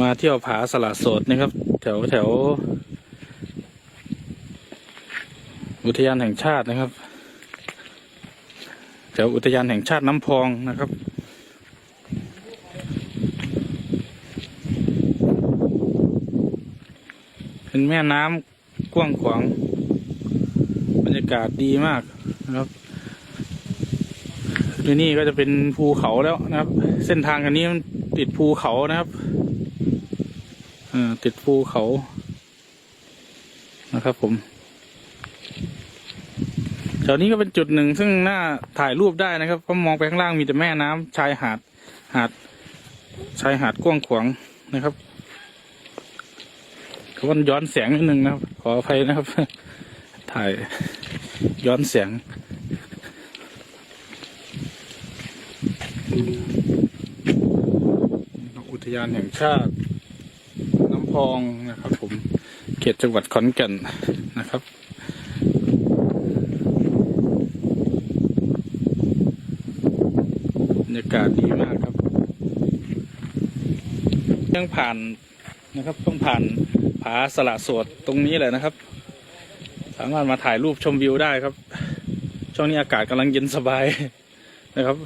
มาเที่ยวผาสละโสดนะครับ แถวแถว อุทยานแห่งชาตินะครับ แถวอุทยานแห่งชาติน้ำพองนะครับเป็นแม่น้ำกว้างขวางบรรยากาศดีมากนะครับที่นี่ก็จะเป็นภูเขาแล้วนะครับ เส้นทางอันนี้มันติดภูเขานะครับ ติดภูเขานะครับผมแถวนี้ก็เป็นจุดหนึ่งซึ่งน่าถ่ายรูปได้นะครับเพราะมองไปข้างล่างมีแต่แม่น้ำชายหาดหาดชายหาดกว้างขวางนะครับก็มันย้อนแสงนิดนึงนะครับ ขออภัยนะครับ ถ่ายย้อนแสงอุทยานแห่งชาติ พองนะครับ ผมเขตจังหวัดขอนแก่นนะครับบรรยากาศดีมากครับยังผ่านนะครับต้องผ่านผาสละโสดตรงนี้แหละนะครับ สามารถมาถ่ายรูปชมวิวได้ครับ ช่วงนี้อากาศกำลังเย็นสบายนะครับ